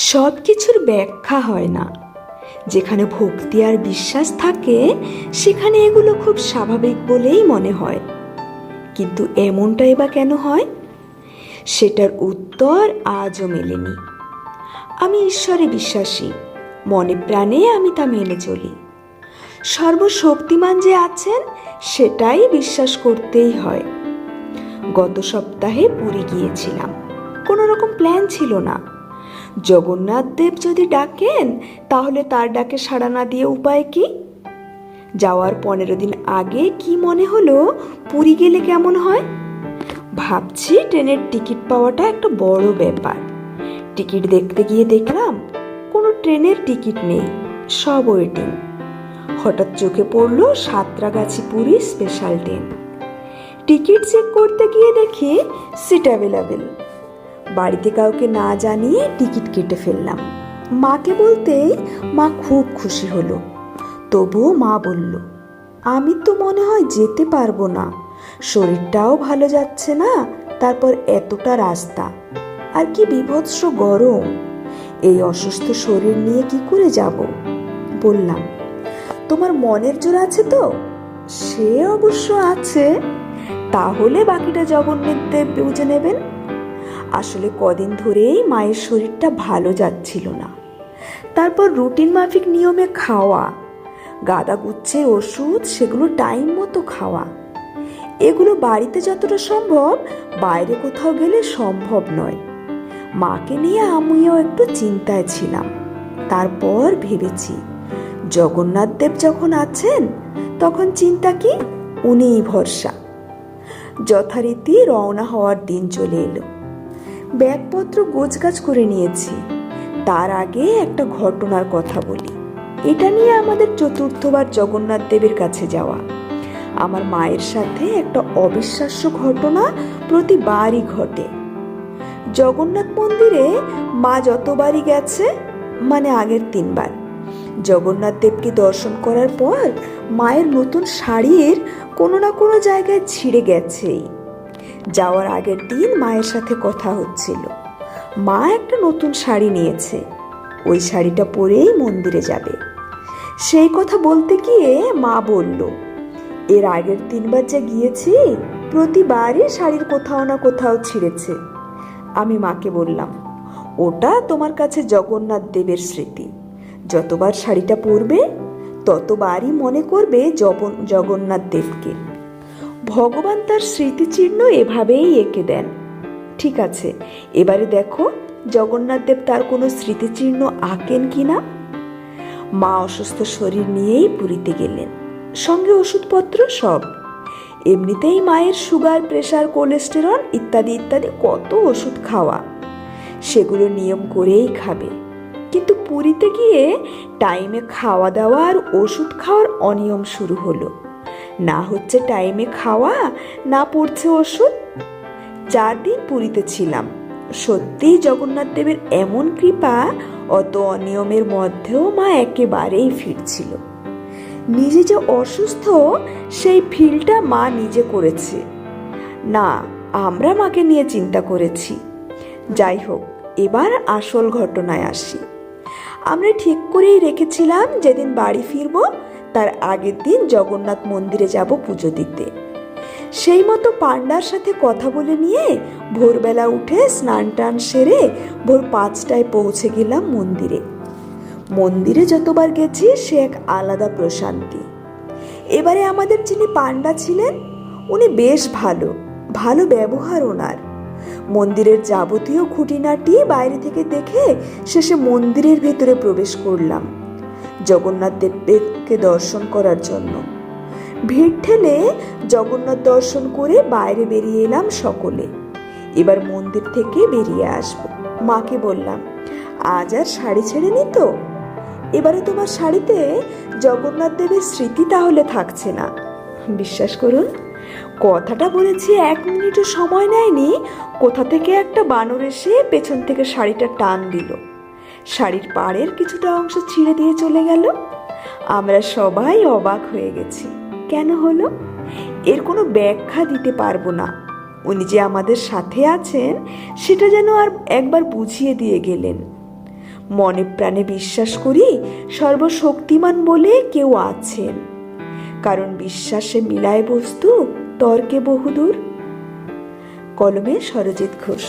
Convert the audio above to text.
সব কিছুর ব্যাখ্যা হয় না। যেখানে ভক্তি আর বিশ্বাস থাকে, সেখানে এগুলো খুব স্বাভাবিক বলেই মনে হয়। কিন্তু এমনটাই বা কেন হয়? সেটার উত্তর আজও মেলেনি। আমি ঈশ্বরে বিশ্বাসী, মনে প্রাণে আমি তা মেনে চলি। সর্বশক্তিমান যে আছেন, সেটাই বিশ্বাস করতেই হয়। গত সপ্তাহে পুরী গিয়েছিলাম। কোনো রকম প্ল্যান ছিল না। জগন্নাথ দেব যদি ডাকেন, তাহলে তার ডাকে সাড়া না দিয়ে উপায় কি? যাওয়ার পনেরো দিন আগে কি মনে হলো পুরী গেলে কেমন হয়? ভাবছি ট্রেনের টিকিট পাওয়াটা একটা বড় ব্যাপার। টিকিট দেখতে গিয়ে দেখলাম, কোনো ট্রেনের টিকিট নেই, সব ওয়েটিং হঠাৎ চোখে পড়ল Santragachi Puri special train ticket check করতে গিয়ে দেখি সিট অ্যাভেলেবেল বাড়িতে কাউকে না জানিয়ে টিকিট কেটে ফেললাম। মাকে বলতেই মা খুব খুশি হলো। তবুও মা বলল, আমি তো মনে হয় যেতে পারব না। শরীরটাও ভালো যাচ্ছে না, তারপর এতটা রাস্তা। আর কি বিভৎস গরম। এই অসুস্থ শরীর নিয়ে কি করে যাব? বললাম, তোমার মনের জোর আছে তো? সে অবশ্য আছে। তাহলে বাকিটা জগন্নাথ দেব বুঝে নেবেন। আসলে কদিন ধরেই মায়ের শরীরটা ভালো যাচ্ছিল না। তারপর রুটিন মাফিক নিয়মে খাওয়া, গাদা গুচ্ছের ওষুধ, সেগুলো টাইম মতো খাওয়া। এগুলো বাড়িতে যতটা সম্ভব, বাইরে কোথাও গেলে সম্ভব নয়। মাকে নিয়ে আমিও একটু চিন্তায় ছিলাম। তারপর ভেবেছি, জগন্নাথ দেব যখন আছেন, তখন চিন্তা কি? উনিই ভরসা। যথারীতি রওনা হওয়ার দিন চলে এলো। ব্যাগপত্র গোছগাছ করে নিয়েছি। তার আগে একটা ঘটনার কথা বলি। এটা নিয়ে আমাদের চতুর্থবার জগন্নাথ দেবের কাছে যাওয়া। আমার মায়ের সাথে একটা অবিশ্বাস্য ঘটনা প্রতিবারই ঘটে। জগন্নাথ মন্দিরে মা যতবারই গেছে মানে আগের তিনবার, জগন্নাথ দেবকে দর্শন করার পর মায়ের নতুন শাড়ির কোনো না কোনো জায়গায় ছিঁড়ে গেছেই। যাওয়ার আগের দিন মায়ের সাথে কথা হচ্ছিল। মা একটা নতুন শাড়ি নিয়েছে। ওই শাড়িটা পরেই মন্দিরে যাবে। সেই কথা বলতে গিয়ে মা বলল, এর আগের তিনবার যা গিয়েছি, প্রতিবারই শাড়ির কোথাও না কোথাও ছিঁড়েছে। আমি মাকে বললাম, ওটা তোমার কাছে জগন্নাথ দেবের স্মৃতি। যতবার শাড়িটা পরবে, ততবারই মনে করবে জগন- জগন্নাথ দেবকে। ভগবান তার স্মৃতিচিহ্ন এভাবেই এঁকে দেন। ঠিক আছে, এবারে দেখো জগন্নাথ দেব তার কোনো স্মৃতিচিহ্ন আঁকেন কি না? মা অসুস্থ শরীর নিয়েই পুরীতে গেলেন। সঙ্গে ওষুধপত্র সব। এমনিতেই মায়ের সুগার প্রেশার কোলেস্টেরল ইত্যাদি ইত্যাদি কত ওষুধ খাওয়া। সেগুলো নিয়ম করেই খাবে। কিন্তু পুরীতে গিয়ে টাইমে খাওয়া দাওয়া আর ওষুধ খাওয়ার অনিয়ম শুরু হলো। না হচ্ছে টাইমে খাওয়া, না পড়ছে ওষুধ। চার দিন পুরীতে ছিলাম। সত্যিই জগন্নাথ দেবের এমন কৃপা, অত অনিয়মের মধ্যেও মা একেবারেই ফিরছিল। নিজে যে অসুস্থ, সেই ফিলটা মা নিজে করেছে। না, আমরা মাকে নিয়ে চিন্তা করেছি। যাই হোক, এবার আসল ঘটনায় আসি। আমরা ঠিক করেই রেখেছিলাম যেদিন বাড়ি ফিরব, তার আগের দিন জগন্নাথ মন্দিরে যাব পুজো দিতে। সেই মতো পান্ডার সাথে কথা বলে নিয়ে ভোরবেলা উঠে স্নান টান সেরে ভোর পাঁচটায় পৌঁছে গেলাম মন্দিরে। মন্দিরে যতবার গেছি, সে এক আলাদা প্রশান্তি। এবারে আমাদের যিনি পান্ডা ছিলেন, উনি বেশ ভালো ভালো ব্যবহার ওনার। মন্দিরের যাবতীয় খুঁটিনাটি বাইরে থেকে দেখে শেষে মন্দিরের ভেতরে প্রবেশ করলাম। জগন্নাথ দেবকে দর্শন করার জন্য। ভিড় ঠেলে জগন্নাথ দর্শন করে বাইরে বেরিয়ে এলাম সকলে। এবার মন্দির থেকে বেরিয়ে আসব। মাকে বললাম, আজ আর শাড়ি ছেড়ে নি তো? এবারে তোমার শাড়িতে জগন্নাথ দেবের স্মৃতি তাহলে থাকছে না। বিশ্বাস করুন কথাটা বলেছি এক মিনিটও সময় নেয়নি। কোথা থেকে একটা বানর এসে পেছন থেকে শাড়িটা টান দিল। শাড়ির পাড়ের কিছুটা অংশ ছিঁড়ে দিয়ে চলে গেল। আমরা সবাই অবাক হয়ে গেছি। কেন হলো? এর কোনো ব্যাখ্যা দিতে পারব না। উনি যে আমাদের সাথে আছেন, সেটা যেন আর একবার বুঝিয়ে দিয়ে গেলেন। মনে প্রাণে বিশ্বাস করি সর্বশক্তিমান বলে কেউ আছেন। কারণ বিশ্বাসে মিলায় বস্তু তর্কে বহুদূর। কলমে সরজিৎ ঘোষ।